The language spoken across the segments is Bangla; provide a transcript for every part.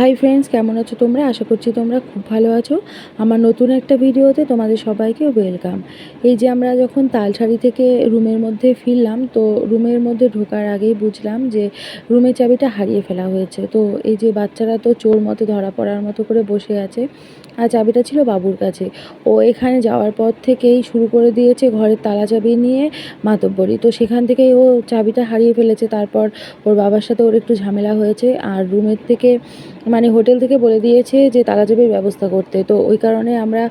হাই ফ্রেন্ডস কেমন আছো তোমরা? আশা করছি তোমরা খুব ভালো আছো। আমার নতুন একটা ভিডিওতে তোমাদের সবাইকে ওয়েলকাম এই যে আমরা যখন তালসারি থেকে রুমের মধ্যে ফিরলাম, তো রুমের মধ্যে ঢোকার আগেই বুঝলাম যে রুমের চাবিটা হারিয়ে ফেলা হয়েছে। তো এই যে বাচ্চারা তো চোর মতো ধরা পড়ার মতো করে বসে আছে, আর চাবিটা ছিল বাবুর কাছে। ও এখানে যাওয়ার পর থেকেই শুরু করে দিয়েছে ঘরের তালা চাবি নিয়ে মাতব্বরি। তো সেখান থেকেই ও চাবিটা হারিয়ে ফেলেছে, তারপর ওর বাবার সাথে ওর একটু ঝামেলা হয়েছে, আর রুমের থেকে মানে হোটেল থেকে বলে দিয়েছে যে তালাচাবির ব্যবস্থা করতে। তো ওই কারণে আমরা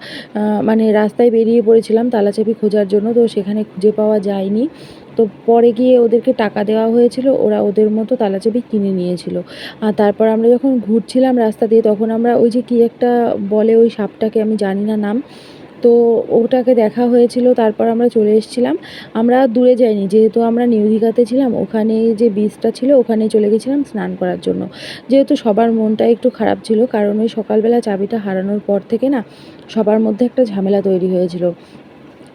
মানে রাস্তায় বেরিয়ে পড়েছিলাম তালাচাবি খোঁজার জন্য, তো সেখানে খুঁজে পাওয়া যায়নি। তো পরে গিয়ে ওদেরকে টাকা দেওয়া হয়েছিল, ওরা ওদের মতো তালাচাবি কিনে নিয়েছিল। আর তারপর আমরা যখন ঘুরছিলাম রাস্তা দিয়ে, তখন আমরা ওই যে কী একটা বলে ওই সাপটাকে, আমি জানি না নাম তো ওটাকে দেখা হয়েছিল, তারপর আমরা চলে এসেছিলাম। আমরা দূরে যাইনি, যেহেতু আমরা নিউ দীঘাতে ছিলাম, ওখানে যে বীজটা ছিল, ওখানে চলে গেছিলাম স্নান করার জন্য। যেহেতু সবার মনটা একটু খারাপ ছিল, কারণ ওই সকালবেলা চাবিটা হারানোর পর থেকে না, সবার মধ্যে একটা ঝামেলা তৈরি হয়েছিল।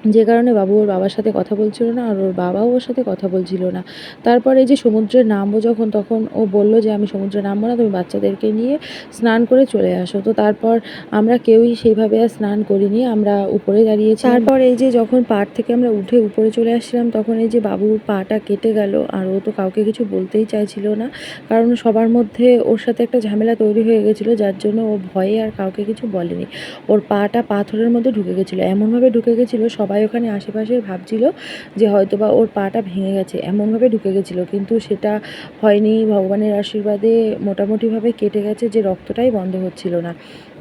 যে কারণে বাবু ওর বাবার সাথে কথা বলছিল না আর ওর বাবাও ওর সাথে কথা বলছিল না। তারপর এই যে সমুদ্রে নামবো যখন তখন ও বলল যে, আমি সমুদ্রে নামবো না, তুমি বাচ্চাদেরকে নিয়ে স্নান করে চলে আসো। তো তারপর আমরা কেউই সেইভাবে আর স্নান করিনি, আমরা উপরে দাঁড়িয়েছি। তারপর এই যে যখন পাড় থেকে আমরা উঠে উপরে চলে আসছিলাম, তখন এই যে বাবুর পাটা কেটে গেল আর ও তো কাউকে কিছু বলতেই চাইছিল না। কারণ সবার মধ্যে ওর সাথে একটা ঝামেলা তৈরি হয়ে গেছিল, যার জন্য ও ভয়ে আর কাউকে কিছু বলেনি। ওর পাটা পাথরের মধ্যে ঢুকে গেছিল। এমনভাবে ঢুকে গেছিল সবাই ওখানে আশেপাশে ভাবছিল যে হয়তো বা ওর পাটা ভেঙে গেছে, এমনভাবে ঢুকে গেছিল। কিন্তু সেটা হয়নি, ভগবানের আশীর্বাদে মোটামুটিভাবে কেটে গেছে যে রক্তটাই বন্ধ হচ্ছিল না।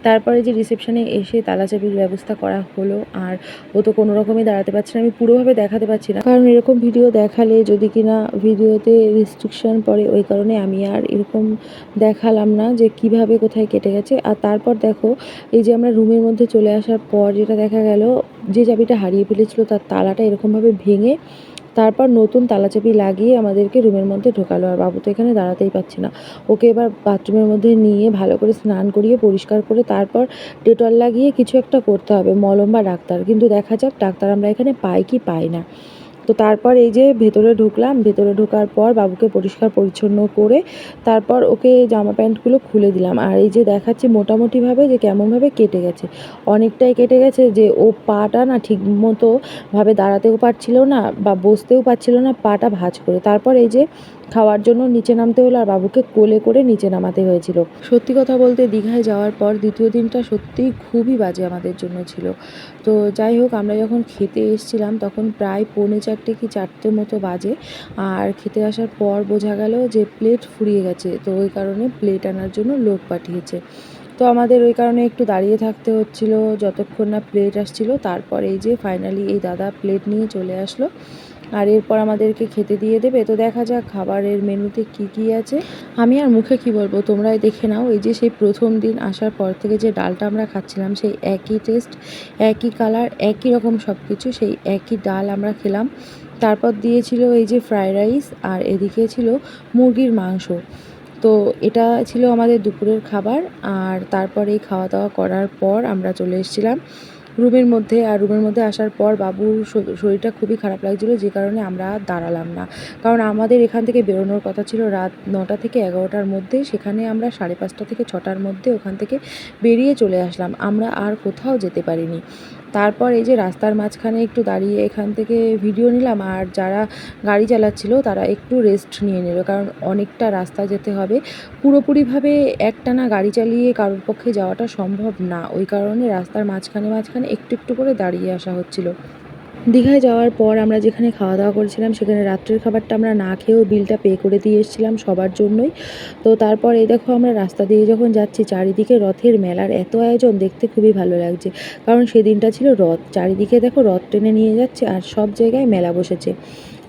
তারপরে যে রিসেপশনে এসে তালা চাবির ব্যবস্থা করা হলো, আর ও তো কোনো রকমই দাঁড়াতে পারছে না। আমি পুরোভাবে দেখাতে পারছি না। কারণ এরকম ভিডিও দেখালে যদি কিনা ভিডিওতে রেস্ট্রিকশন পড়ে, ওই কারণে আমি আর এরকম দেখালাম না যে কীভাবে কোথায় কেটে গেছে। আর তারপর দেখো, এই যে আমরা রুমের মধ্যে চলে আসার পর যেটা দেখা গেল, যে চাবিটা হারিয়ে ফেলেছিল, তার তালাটা এরকমভাবে ভেঙে তারপর নতুন তালাচাবি লাগিয়ে আমাদেরকে রুমের মধ্যে ঢোকালো। আর বাবু তো এখানে দাঁড়াতেই পারছে না। ওকে এবার বাথরুমের মধ্যে নিয়ে ভালো করে স্নান করিয়ে, পরিষ্কার করে তারপর ডেটল লাগিয়ে কিছু একটা করতে হবে। মলম বা ডাক্তার। কিন্তু দেখা যাক, ডাক্তার আমরা এখানে পাই কি পাই না। তো তারপর এই যে ভেতরে ঢুকলাম, ভেতরে ঢোকার পর বাবুকে পরিষ্কার পরিচ্ছন্ন করে তারপর ওকে জামা প্যান্টগুলো খুলে দিলাম। আর এই যে দেখাচ্ছি মোটামুটিভাবে যে কেমনভাবে কেটে গেছে। অনেকটাই কেটে গেছে যে ও পাটা না ঠিক মতো ভাবে দাঁড়াতেও পারছিল না বা বসতেও পারছিল না, পাটা ভাঁজ করে। তারপর এই যে খাওয়ার জন্য নিচে নামতে হলো আর বাবুকে কোলে করে নিচে নামাতে হয়েছিল। সত্যি কথা বলতে দীঘায় যাওয়ার পর দ্বিতীয় দিনটা সত্যিই খুবই বাজে আমাদের জন্য ছিল। তো যাই হোক, আমরা যখন খেতে এসেছিলাম তখন প্রায় পৌনে চারটে কি চারটে মতো বাজে। আর খেতে আসার পর বোঝা গেল যে প্লেট ফুরিয়ে গেছে, তো ওই কারণে প্লেট আনার জন্য লোক পাঠিয়েছে। তো আমাদের ওই কারণে একটু দাঁড়িয়ে থাকতে হচ্ছিল, যতক্ষণ না প্লেট আসছিল। তারপর এই যে ফাইনালি এই দাদা প্লেট নিয়ে চলে আসলো। আর এরপর আমাদেরকে খেতে দিয়ে দেবে। তো দেখা যাক খাবারের মেনুতে কি কি আছে। আমি আর মুখে কি বলব? তোমরাই দেখে নাও। এই যে সেই প্রথম দিন আসার পর থেকে যে ডালটা আমরা খাচ্ছিলাম, সেই একই টেস্ট একই কালার একই রকম সব কিছু সেই একই ডাল আমরা খেলাম। তারপর দিয়েছিল এই যে ফ্রায়েড রাইস আর এদিকে ছিল মুরগির মাংস। তো এটা ছিল আমাদের দুপুরের খাবার। আর তারপর এই খাওয়া দাওয়া করার পর আমরা চলে এসেছিলাম রুমের মধ্যে আর রুমের মধ্যে আসার পর বাবুর শরীরটা খুবই খারাপ লাগছিল যে কারণে আমরা আর দাঁড়ালাম না। কারণ আমাদের এখান থেকে বেরোনোর কথা ছিল রাত নটা থেকে এগারোটার মধ্যে, সেখানে আমরা সাড়ে পাঁচটা থেকে ছটার মধ্যে ওখান থেকে বেরিয়ে চলে আসলাম। আমরা আর কোথাও যেতে পারিনি। তারপর এই যে রাস্তার মাঝখানে একটু দাঁড়িয়ে এখান থেকে ভিডিও নিলাম, আর যারা গাড়ি চালাচ্ছিল তারা একটু রেস্ট নিয়ে নিল, কারণ অনেকটা রাস্তা যেতে হবে। পুরোপুরিভাবে একটানা গাড়ি চালিয়ে কারোর পক্ষে যাওয়াটা সম্ভব না, ওই কারণে রাস্তার মাঝখানে মাঝখানে একটু একটু করে দাঁড়িয়ে আসা হচ্ছিল। দীঘায় যাওয়ার পর আমরা যেখানে খাওয়া দাওয়া করেছিলাম, সেখানে রাত্রের খাবারটা আমরা না খেয়েও বিলটা পে করে দিয়ে এসেছিলাম সবার জন্যই। তো তারপর এই দেখো আমরা রাস্তা দিয়ে যখন যাচ্ছি, চারিদিকে রথের মেলার এত আয়োজন দেখতে খুবই ভালো লাগছে। কারণ সেদিনটা ছিল রথ। চারিদিকে দেখো রথ টেনে নিয়ে যাচ্ছে আর সব জায়গায় মেলা বসেছে।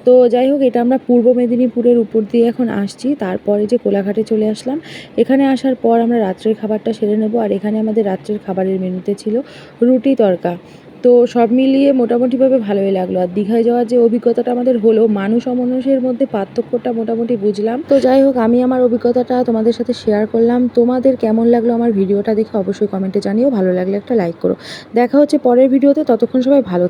তো যাই হোক, এটা আমরা পূর্ব মেদিনীপুরের উপর দিয়ে এখন আসছি। তারপরে যে কোলাঘাটে চলে আসলাম, এখানে আসার পর আমরা রাত্রের খাবারটা সেরে নেব। আর এখানে আমাদের রাত্রের খাবারের মেনুতে ছিল রুটি তরকা। তো সব মিলিয়ে মোটামুটিভাবে ভালোই লাগল। আর দীঘায় যাওয়ার যে অভিজ্ঞতাটা আমাদের হলো, মানুষ অমানুষের মধ্যে পার্থক্যটা মোটামুটি বুঝলাম। তো যাই হোক, আমি আমার অভিজ্ঞতাটা তোমাদের সাথে শেয়ার করলাম। তোমাদের কেমন লাগল আমার ভিডিওটা দেখে অবশ্যই কমেন্টে জানিও। ভালো লাগলে একটা লাইক করো। দেখা হচ্ছে পরের ভিডিওতে ততক্ষণ সবাই ভালো